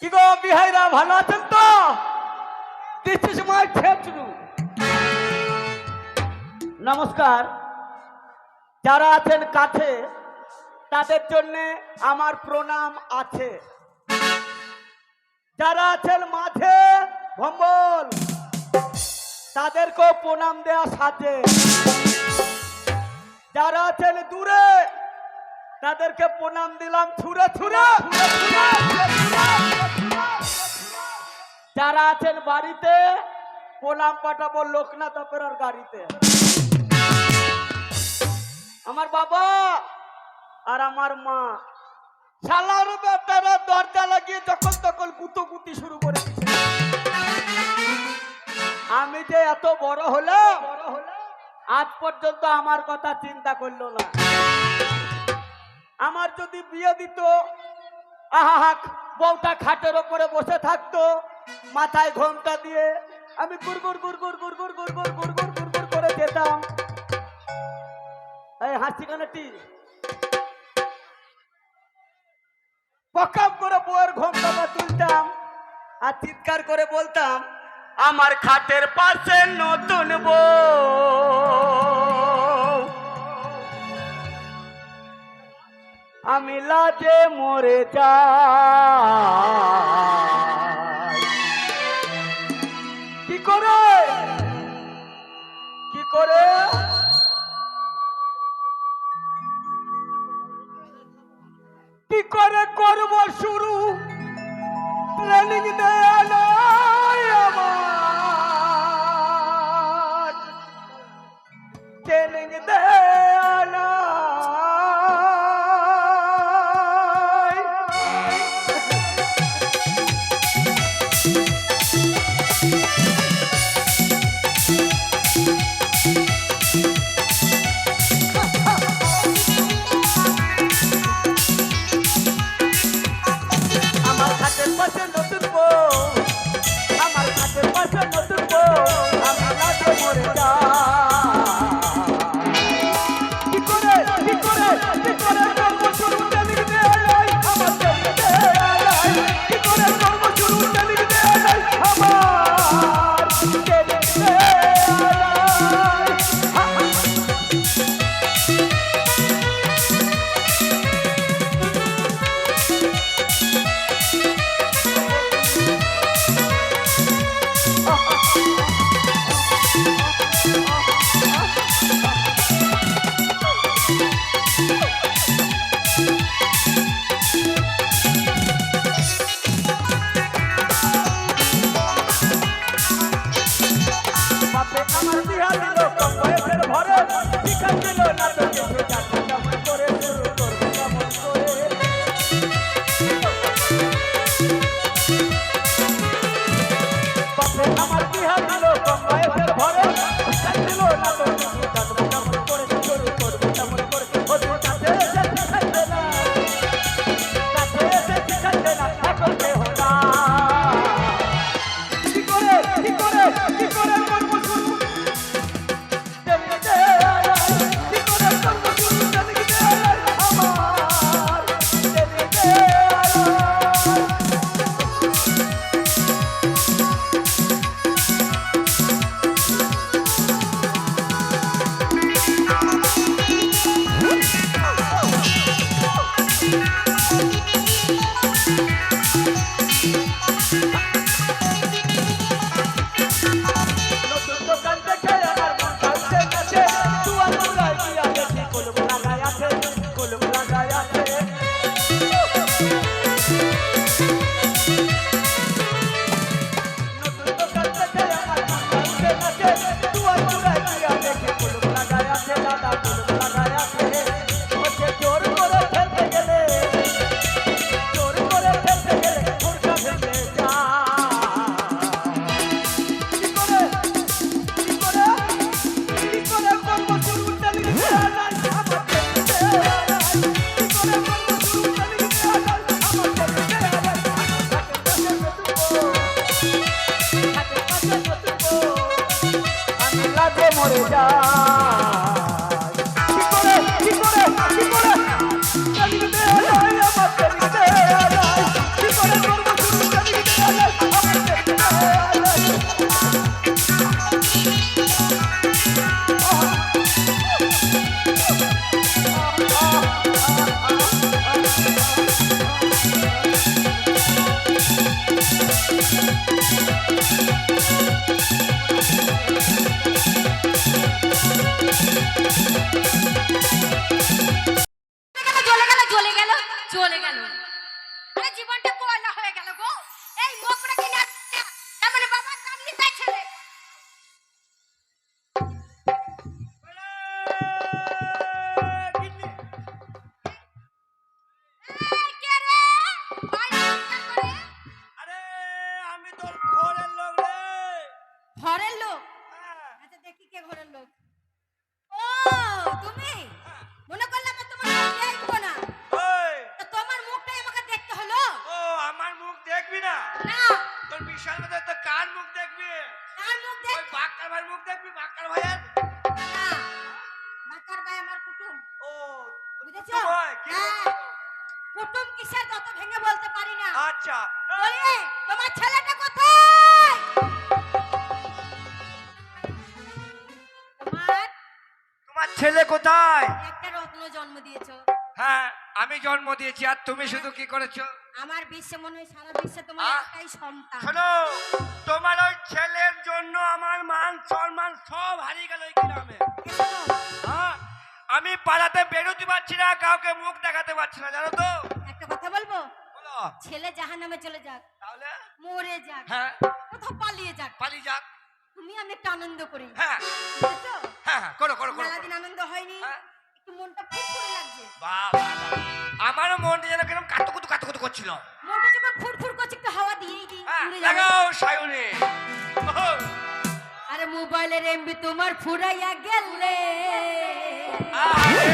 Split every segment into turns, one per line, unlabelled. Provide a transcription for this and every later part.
কি গো বিহাইরা, ভালো আছেন নমস্কার। যারা আছেন কাছে, তাদের জন্য আমার প্রণাম আছে। যারা আছেন মাঝে, ভম্বল, তাদেরকেও প্রণাম দেওয়া সাথে। যারা আছেন দূরে তাদেরকে প্রণাম দিলাম, ছুড়ে, ছুঁড়ে। যারা আছেন বাড়িতে, প্রণাম পাঠাবো লোকনাথ অপেরার গাড়িতে। আমার বাবা আর আমার মা। শালার বেটারা দরজা লাগিয়ে যখন তখন গুতো শুরু করে আমি যে এত বড় হলাম, আজ পর্যন্ত আমার কথা চিন্তা করল না। আমার যদি বিয়ে দিত আহা বউটা খাটের ওপরে বসে থাকতো মাথায় ঘোমটা দিয়ে আমি গুড়গুর গুড়গুর গুড়গুর গুড়গুর গুড়গুর গুড়গুর করে যেতাম এই হাসি কানাটি পকাম করে বউয়ের ঘোমটাটা তুলতাম আর চিৎকার করে বলতাম আমার খাটের পাশে নতুন বউ আমি লাজে মরে কি করে? কি করে? কি করে করব শুরু? ট্রেনিং দেয়া আমার।
চলে গেল। ছেলে কোথায়? একটা রত্ন জন্ম দিয়েছ।
হ্যাঁ আমি জন্ম দিয়েছি আর তুমি শুধু কি করেছ?
আমার বিশ্বে মনে হয় সারা বিশ্বে তোমার একটাই সন্তান।
শোনো তোমার ওই ছেলের জন্য আমার মান সম্মান সব হারিয়ে গেল এই গ্রামে। আমি পালাতে বেরোতে পারছি না কাউকে মুখ দেখাতে পারছি না জানো তো?
একটা কথা বলব? ছেলে জাহান্নামে চলে যাক।
তাহলে?
মরে যাক।
হ্যাঁ।
কোথাও পালিয়ে যাক।
পালিয়ে যাক।
আমি অনেক আনন্দ করি।
হ্যাঁ।, হ্যাঁ। হ্যাঁ করো করো
সারাদিন আনন্দ হয়নি।
হ্যাঁ।
একটু মনটা ফুট করে লাগছে।
বাহ আমারও মনটা যেন কেমন কাতুকুতু কাতুকুতু করছিল।
মনটা যখন ফুট করছে একটু হাওয়া দিয়েই দিই
হ্যাঁ, লাগাও সায়নে।
আরে মোবাইলের এমবি তোমার ফুরাইয়া গেল রে। আরে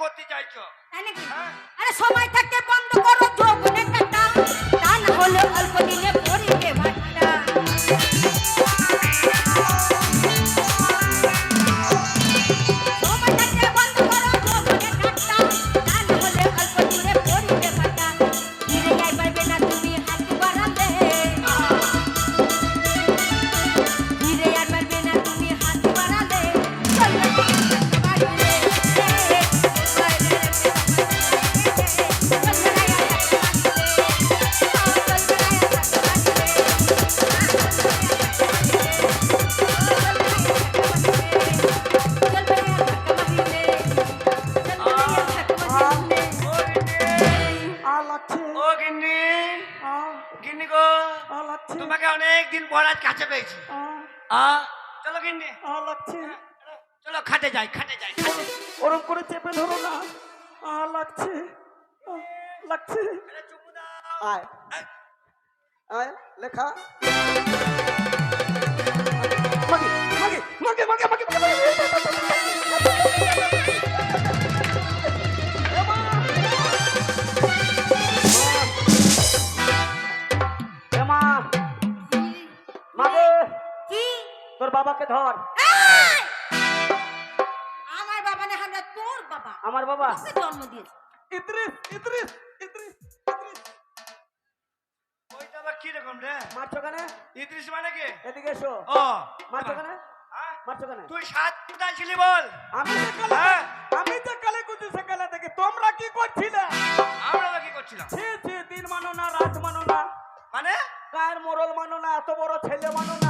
করতে চাইছো? হ্যাঁ।
আরে সময় থাকতে বন্ধ করো যোগ নেতা তা না হলে অল্প দিনে পড়িবে
ভাটা অনেক পর আজ কাছে পেয়েছি চলো
লাগছে
চলো খাটে যাই খাটে যাই।
ওরম করে চেপে ধরো না লাগছে লাগছে আয় আয় লেখা মাগে মাগে মাগে মাগে মাগে তোর বাবাকে ধর।
আমার বাবা না আমরা তোর বাবা।
আমার বাবা?
জন্ম দিয়েছে?
ইদ্রিস ইদ্রিস ইদ্রিস ইদ্রিস।
ওইটা আবার কি রকম রে?
মারছো কেনে?
ইদ্রিস মানে কি?
এদিকে এসো।
ও।
মারছো কেনে?
হ্যাঁ?
মারছো কেনে?
তুই সাত কোথায় ছিলি বল।
আমি যে কালে
হ্যাঁ।
আমি যে কালে কুচি সকালে থেকে তোমরা কি করছিলে?
আমরা কি করছিলাম?
ছি ছি দিন মানো না রাত মানো না।
মানে?
গায়ের মোরল মানো না এত বড় ছেলে মানো না।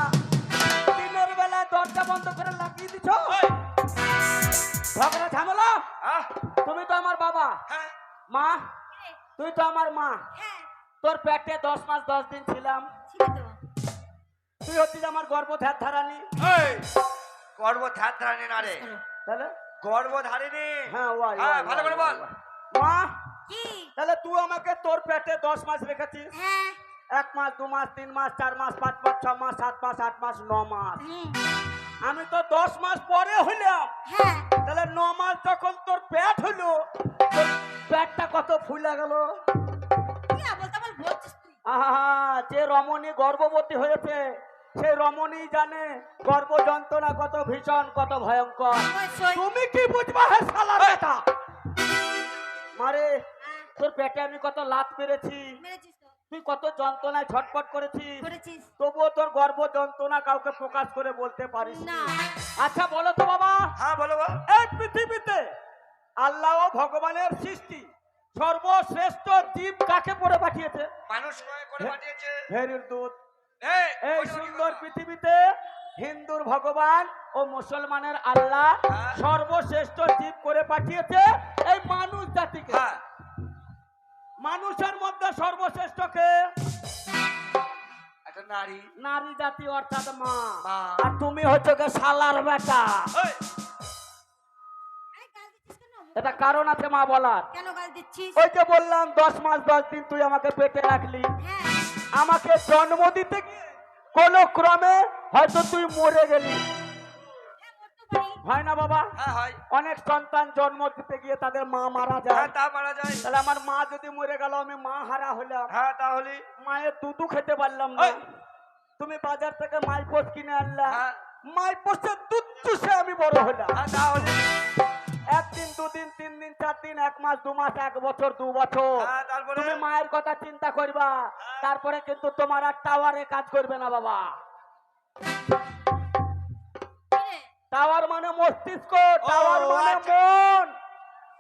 বন্ধ করে লাগিয়ে দিছ? ঝগড়া ঝামেলা? তুমি তো আমার বাবা।
হ্যাঁ।
মা তুই তো আমার মা।
হ্যাঁ।
তোর পেটে দশ মাস দশ দিন ছিলাম। তুই হচ্ছিস আমার গর্ব ধ্যাত ধারানি
গর্ব ধারেনি না রে।
তাহলে?
গর্ব ধারেনি
হ্যাঁ ওয়াই
হ্যাঁ ভালো করে বল।
মা তাহলে তুই আমাকে তোর পেটে দশ মাস রেখেছিস?
হ্যাঁ।
এক মাস দু মাস তিন মাস চার মাস পাঁচ মাস ছ মাস সাত মাস আট মাস ন মাস। আমি তো দশ মাস পরে হইলাম।
হ্যাঁ।
তাহলে ন মাস যখন তোর পেট হইল পেটটা কত ফুলে গেল? আহা যে রমণী গর্ভবতী হয়েছে সে রমণী জানে গর্ভ যন্ত্রণা কত ভীষণ কত ভয়ঙ্কর। তুমি কি বুঝবা হে শালা বেটা? মারে
হ্যাঁ,
তোর পেটে আমি কত লাত পেরেছি। তুই কত যন্ত্রণায় ছটপট করেছিস?
করেছিস।
তবুও তোর গর্ভ যন্ত্রণা কাউকে প্রকাশ করে বলতে পারিস না। আচ্ছা বলো তো বাবা।
হ্যাঁ বলো
এই পৃথিবীতে আল্লাহ ও ভগবানের সৃষ্টি সর্বশ্রেষ্ঠ জীব কাকে পরে পাঠিয়েছে?
মানুষ করে পাঠিয়েছে?
ভেরির দুধ
এই
এই সুন্দর পৃথিবীতে হিন্দুর ভগবান ও মুসলমানের আল্লাহ
হ্যাঁ।
সর্বশ্রেষ্ঠ জীব করে পাঠিয়েছে এই মানুষ জাতিকে।
হ্যাঁ।
মানুষের মধ্যে সর্বশ্রেষ্ঠ কে?
একটা নারী।
নারী জাতি অর্থাৎ মা। আর তুমি হচ্ছে কে শালার বেটা।
ওই,
আরে গাল দিচ্ছিস কেন?
এটা কারণ আছে মা বলার।
কেন গাল দিচ্ছিস?
ওই যে বললাম দশ মাস দশ দিন তুই আমাকে পেটে রাখলি।
হ্যাঁ।
আমাকে জন্ম দিতে গিয়ে কোন ক্রমে হয়তো তুই মরে গেলি।
হয়
না বাবা?
হ্যাঁ
অনেক সন্তান জন্ম দিতে গিয়ে তাদের মা মারা
হ্যাঁ
যায়
তা মারা যায়।
তাহলে আমার মা যদি মরে গেল আমি মা হারা হলাম।
হ্যাঁ তাহলে?
মায়ের দুধু খেতে পারলাম না। তুমি বাজার থেকে মাইপোস কিনে আনলা। মাইপোসের দুধ চুষে আমি বড় হলাম।
তাহলে?
একদিন দুদিন তিন দিন চার দিন এক মাস দু মাস এক বছর দু বছর।
তারপরে?
তুমি মায়ের কথা চিন্তা করবা। তারপরে কিন্তু তোমার আর টাওয়ারে কাজ করবে না বাবা? টাওয়ার মানে মস্তিষ্ক টাওয়ার মানে
আচ্ছা।
মন।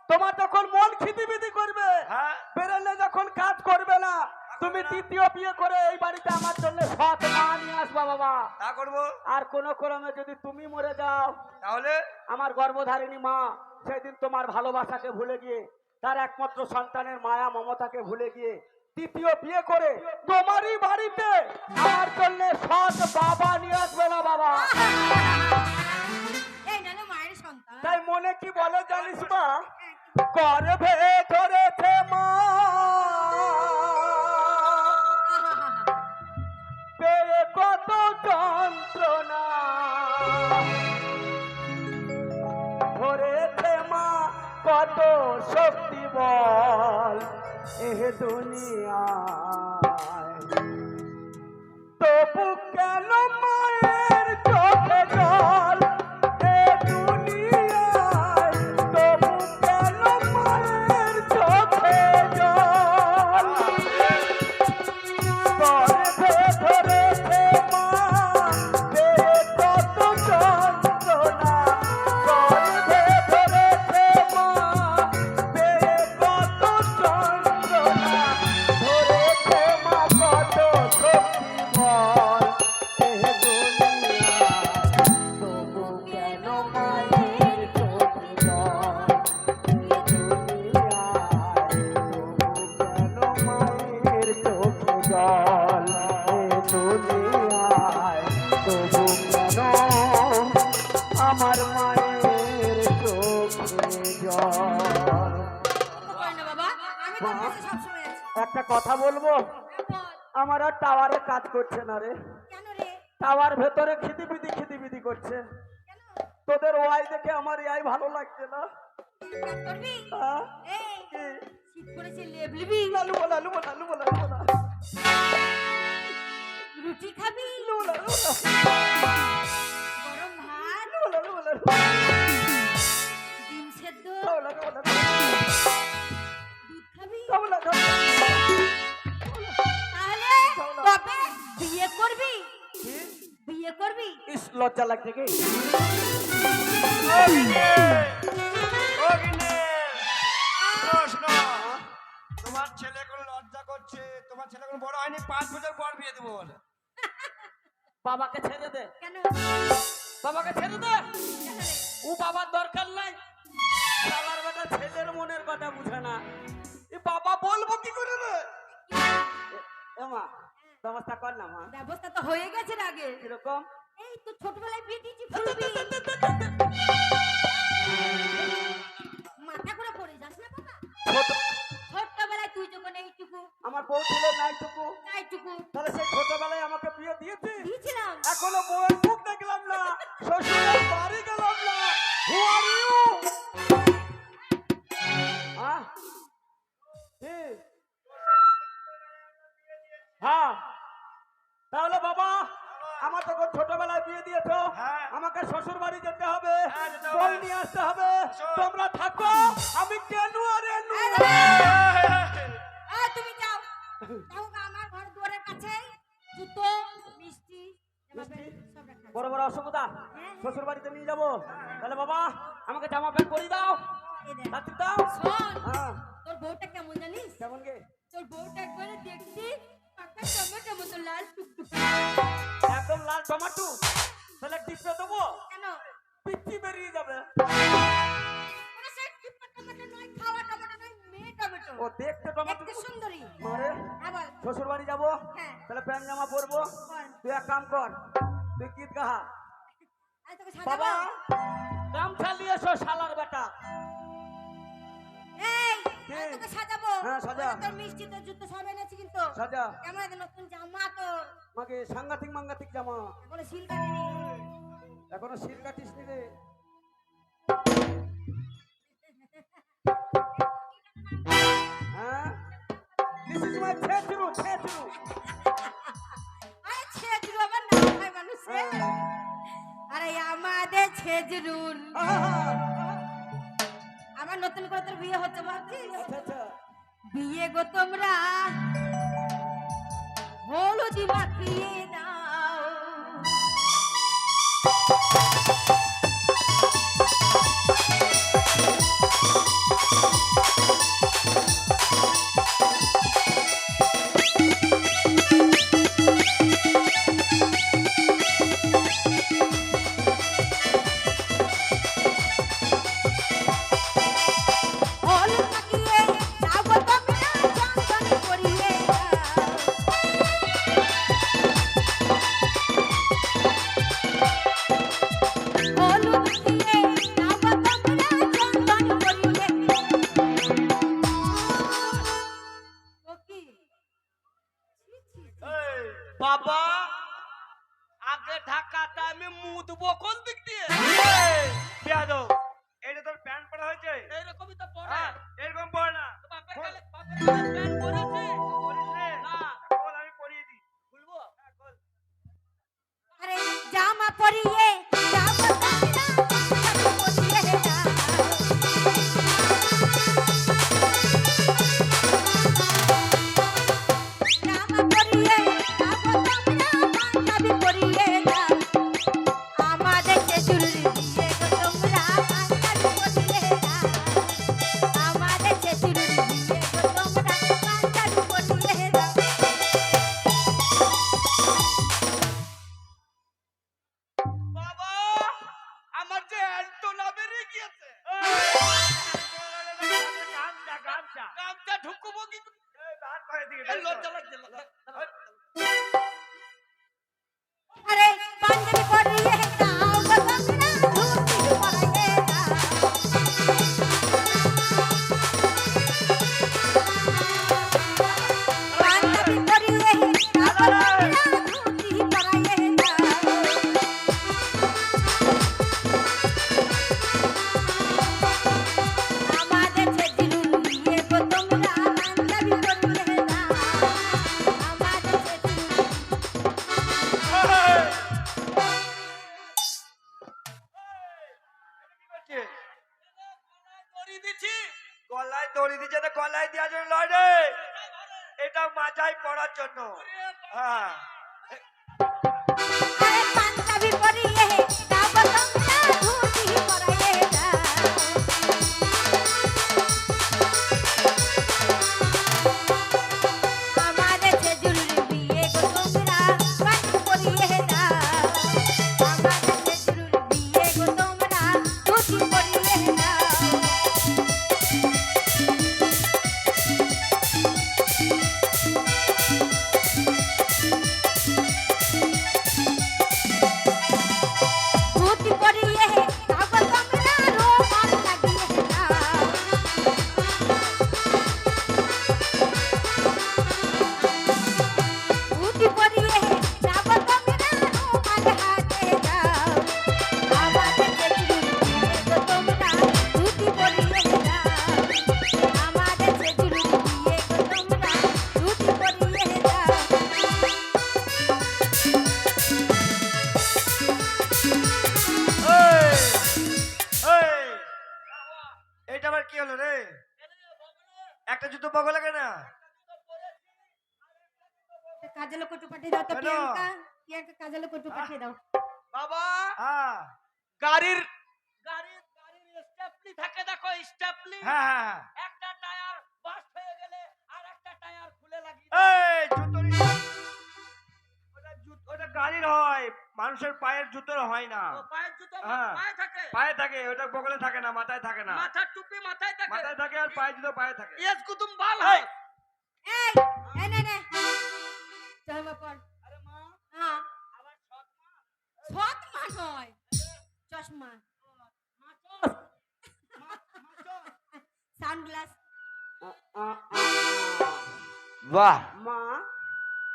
তোমার যখন মন খিদিবিদি করবে
হ্যাঁ।
বেরোলে যখন কাজ করবে না তুমি দ্বিতীয় বিয়ে করে এই বাড়িতে আমার জন্য সৎ মা নিয়ে আসবা বাবা।
তা করব।
আর কোন ক্রমে যদি তুমি মরে যাও
তাহলে?
আমার গর্ভধারিণী মা সেদিন তোমার ভালোবাসাকে ভুলে গিয়ে তার একমাত্র সন্তানের মায়া মমতাকে ভুলে গিয়ে দ্বিতীয় বিয়ে করে তোমারই বাড়িতে আমার জন্য সৎ বাবা নিয়ে আসবে না বাবা। তাই মনে কি বলে জানিস মা? গর্ভে ধরেছে মা। পেয়ে কত যন্ত্রণা। ধরেছে মা, কত শক্তি বল এ দুনিয়ায়। তবু কেন মায়ের রে? টাওয়ার ভেতরে খিদিবিদি খিদিবিদি করছে। তোদের ওয়াই দেখে আমার ইয়াই ভালো লাগছে না।
রুটি খাবি? গরম ভাত? সেদ্ধ? দুধ খাবি? কবে বিয়ে করবি? বিয়ে করবি?
ইস লজ্জা লাগছে কি?
তোমার ছেলে কোন লজ্জা করছে। তোমার ছেলে কোন বড় হয়নি পাঁচ বছর পর বিয়ে দেবো বলে।
বাবাকে ছেড়ে দে।
কেন?
বাবাকে ছেড়ে দে। ও বাবার দরকার নাই। বাবার বেটা ছেলের মনের কথা বুঝে না। বাবা বলব কি করে রে? এ- এ মা ব্যবস্থা কর না মা।
ব্যবস্থা তো হয়ে গেছে আগে?
কীরকম?
এই তো ছোটবেলায় বিয়ে দিয়েছি ফুলবি। মাথা করে পড়ে যাস না বাবা।
ছোট
ছোটবেলায় তুই যখন এইটুকু।
আমার বউ ছিল নাইটুকু
এইটুকু।
তাহলে সেই ছোটবেলায় আমাকে বিয়ে দিয়েছি
দিয়েছিলাম।
এখনও বউয়ের মুখ দেখলাম না। শ্বশুরের বড় বড় অসুবিধা?
হ্যাঁ।
শ্বশুর বাড়িতে নিয়ে যাব। তাহলে বাবা আমাকে জামা প্যান্ট করে দাও। দাও হ্যাঁ।
তোর বউটা কেমন জানিস?
কেমন গে?
তোর বউটা একবারে দেখছি পাকা টমেটো মতো লাল টুকটুক।
একদম লাল টমাটো। তাহলে টিপে দেবো?
কেন?
পিচ্ছি বেরিয়ে যাবে। ও দেখতে টমাটো
দেখতে সুন্দরী। হ্যাঁ
শ্বশুর বাড়ি যাব।
হ্যাঁ।
তাহলে প্যান্ট জামা পরবো। তুই এক কাম কর তুই গীত গাহা। বাবা!
সাজাবো
গামছা নিয়ে এসো শালার বেটা।
এই তোকে সাজাবো
হ্যাঁ, সাজা।
তোর মিষ্টি জুতো সব এনেছি কিন্তু।
সাজা।
কেমন আছে নতুন জামা তোর।
আমাকে সাংঘাতিক মাঙ্গাতিক জামা।
এখনও সিল কাটেনি।
এখনও শির কাটিস নি রে। মাই ছেচরু ছেচরু
আরে আবার নাম হয় মানুষের। আরে আমাদের ছেজরুল আবার নতুন করে তোর বিয়ে হচ্ছে ভাবছিস
আচ্ছা আচ্ছা।
বিয়ে গো তোমরা। হলুদি মাখিয়ে দাও
গলায় দেওয়া জন্য নয় এটা মাথায় পড়ার জন্য। হ্যাঁ। পাঞ্জাবি মানুষের পায়ের জুতোর হয় না।
পায়ের জুতো
হ্যাঁ।
পায়ে থাকে।
পায়ে থাকে ওটা বগলে থাকে না মাথায় থাকে না।
মাথার টুপি মাথায় থাকে।
মাথায় থাকে আর পায়ে জুতো পায়ে থাকে।
ইয়েস কুতুম বাল হয়
এই এই নে নে। চল বাপন
আরে মা।
হ্যাঁ।
আমার সৎ মা।
সৎ মা নয়। চশমা। সানগ্লাস।
বাহ!
মা।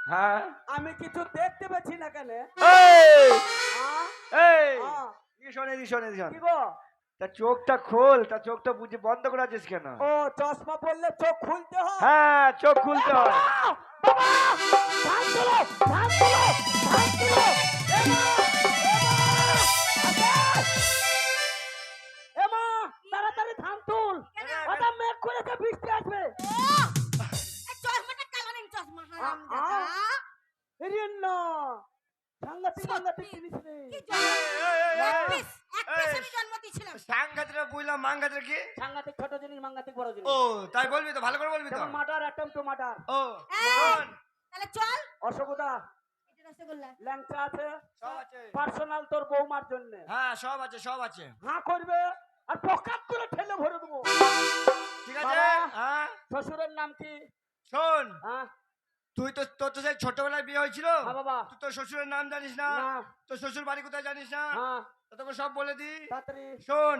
হ্যাঁ?
আমি কিছু দেখতে পাচ্ছি না কেন?
এই।
কি
তা চোখটা খোল তা চোখটা বুঝে বন্ধ করে আছিস কেন?
ও চশমা পড়লে চোখ খুলতে হয়?
হ্যাঁ চোখ খুলতে হয়।
বাবা! ধান তোলো ধান ধান তোলো।
কি?
সাংঘাতিক ছোট জিনিস মাংঘাতিক বড় জিনিস।
ও তাই বলবি তো ভালো করে বলবি তো।
যেমন মার্ডার অ্যাটেম্প টু মার্ডার
ও
তাহলে চল।
অসুবিধা
এটা রসগোল্লা।
ল্যাংচা আছে? পার্সোনাল তোর বৌমার জন্য।
হ্যাঁ সব আছে সব আছে।
হাঁ করবে? আর পকাত করে ঠেলে ভরে দেবো।
ঠিক আছে? হ্যাঁ?
শ্বশুরের নাম কি?
শোন
হ্যাঁ?
তুই তো তোর তো সেই ছোটবেলায় বিয়ে হয়েছিল?
হ্যাঁ বাবা।
তুই তোর শ্বশুরের নাম জানিস না?
না।
তোর শ্বশুর বাড়ি কোথায় জানিস না?
হ্যাঁ।
তোকে সব বলে দি
তাড়াতাড়ি।
শোন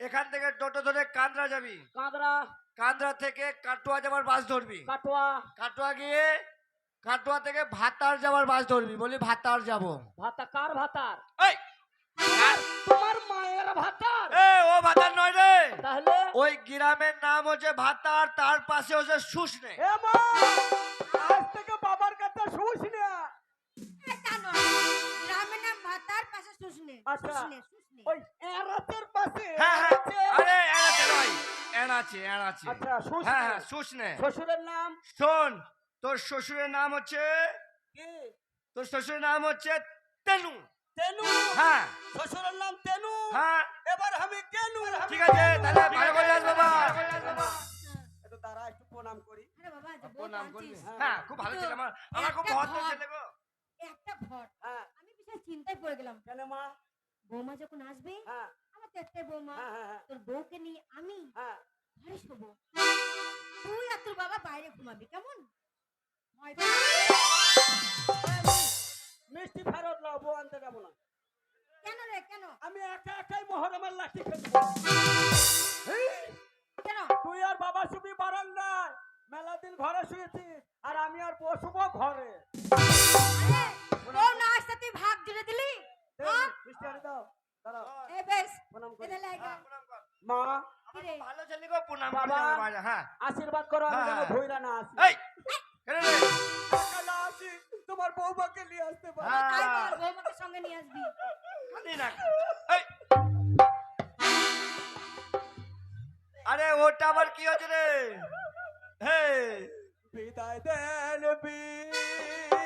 এখান থেকে টোটো ধরে কান্দ্রা যাবি।
কাঁদরা।
কান্দ্রা থেকে কাটোয়া যাবার বাস ধরবি।
কাটোয়া।
কাটোয়া গিয়ে কাটোয়া থেকে ভাতার যাবার বাস ধরবি। বলি ভাতার যাব।
ভাতা কার ভাতার?
এই!
তোমার মায়ের ভাতার।
এ ও ভাতার নয় রে।
তাহলে?
ওই গ্রামের নাম হচ্ছে ভাতার তার পাশে হচ্ছে সুসনে
এ মা!
শুশনে
আচ্ছা।
শুশনে শুশনে।
ওই এরাতের পাশে
হ্যাঁ হ্যাঁ। আরে নয়
আচ্ছা
হ্যাঁ হ্যাঁ
শ্বশুরের নাম?
শোন তোর শ্বশুরের নাম হচ্ছে
কি?
তোর শ্বশুরের নাম হচ্ছে তেনু।
তেনু?
হ্যাঁ।
শ্বশুরের নাম তেনু?
হ্যাঁ।
এবার আমি কেনু?
ঠিক আছে তাহলে ভালো করে যাস বাবা।
একটু দাঁড়া একটু প্রণাম করি।
আরে বাবা
প্রণাম করবি। হ্যাঁ। খুব ভালো ছিল আমার আমার খুব ভদ্র। ছেলে গো।
একটা ভর
হ্যাঁ।
আমি চিন্তায় পড়ে গেলাম।
কেন মা?
বৌমা যখন আসবে
হ্যাঁ।
আমার তো একটাই বৌমা।
হ্যাঁ হ্যাঁ
তোর বউকে নিয়ে আমি ঘরে শোবো। তুই আর তোর বাবা বাইরে ঘুমাবি কেমন?
মিষ্টি ফেরত নাও বউ আনতে যাব না।
কেন রে কেন?
আমি একা একাই মহরমের লাঠি খেলব
কেন?
তুই আর বাবা শুবি বারান্দায়। মেলা দিন ঘরে শুয়েছিস আর আমি আর বসবো ঘরে।
না তুই ভাগ জুড়ে দিলি?
দে,
হ্যাঁ?
হ্যাঁ, হ্যাঁ।
আশীর্বাদ করো না আসি। তোমার বৌমাকে নিয়ে আসতে পারো।
তাই বল বৌমাকে সঙ্গে নিয়ে আসবি।
আরে ওটা আবার কি হচ্ছে রে? হে।
বিদায় দেন বীর।